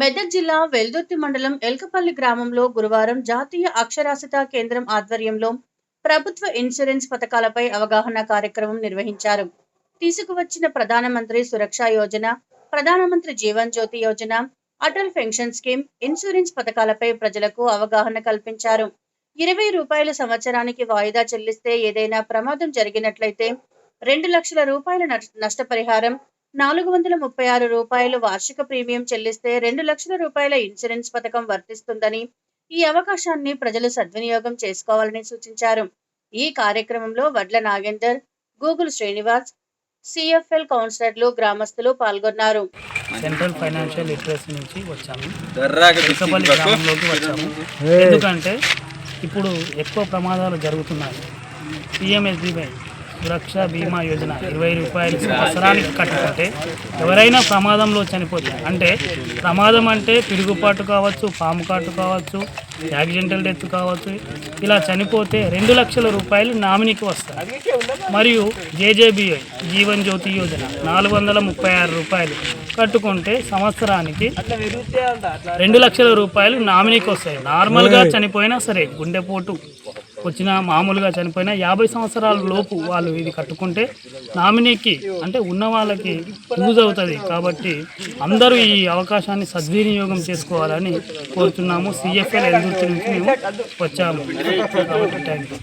మెదక్ జిల్లా వెల్దుర్తి మండలం ఎల్కపల్లి గ్రామంలో గురువారం జాతీయ అక్షరాస్యత కేంద్రం ఆధ్వర్యంలో ప్రభుత్వ ఇన్సూరెన్స్ పథకాలపై అవగాహన కార్యక్రమం నిర్వహించారు. తీసుకువచ్చిన Pradhanmantri Suraksha Yojana Pradhanmantri Jeevan Jyoti Yojana Atal pension scheme insurance పథకాలపై ప్రజలకు అవగాహన కల్పించారు. ఇరవై రూపాయల సంవత్సరానికి వాయిదా చెల్లిస్తే ఏదైనా ప్రమాదం జరిగినట్లయితే రెండు లక్షల రూపాయల నష్ట- నష్టపరిహారం నాలుగు వందల ముప్పై ఆరు రూపాయలు వార్షిక ప్రీమియం చెల్లిస్తే రెండు లక్షల రూపాయల ఇన్సూరెన్స్ పథకం వర్తిస్తుందని ఈ అవకాశాన్ని ప్రజలు సద్వినియోగం చేసుకోవాలని సూచించారు. ఈ కార్యక్రమంలో వడ్ల నాగేందర్ గూగుల్ శ్రీనివాస్ సిఎఫ్ఎల్ కౌన్సిలర్లు గ్రామస్తులు పాల్గొన్నారు. సెంట్రల్ ఫైనాన్షియల్ లిటరసీ నుంచి వచ్చాము. గ్రామంలోకి వచ్చాము. ఎందుకంటే ఇప్పుడు ఎక్కువ ప్రమాదాలు జరుగుతున్నాయి. పిఎంఎస్బీవై సురక్ష బీమా యోజన ఇరవై రూపాయలు సంవత్సరానికి కట్టుకుంటే ఎవరైనా ప్రమాదంలో చనిపోతే అంటే ప్రమాదం అంటే పిడుగుపాటు కావచ్చు పాము కాటు కావచ్చు యాక్సిడెంటల్ డెత్ కావచ్చు ఇలా చనిపోతే రెండు లక్షల రూపాయలు నామినీకి వస్తాయి. మరియు జేజేబీఐ జీవన్ జ్యోతి యోజన నాలుగు వందల ముప్పై ఆరు రూపాయలు కట్టుకుంటే సంవత్సరానికి రెండు లక్షల రూపాయలు నామినీకి వస్తాయి. నార్మల్గా చనిపోయినా సరే గుండెపోటు. వచ్చిన మామూలుగా చనిపోయిన యాభై సంవత్సరాల లోపు వాళ్ళు ఇది కట్టుకుంటే నామినీకి అంటే ఉన్న వాళ్ళకి యూజ్ అవుతుంది. కాబట్టి అందరూ ఈ అవకాశాన్ని సద్వినియోగం చేసుకోవాలని కోరుతున్నాము. సిఎఫ్ఎల్ ఎల్దుర్తి నుంచి మేము వచ్చాము. కాబట్టి థ్యాంక్ యూ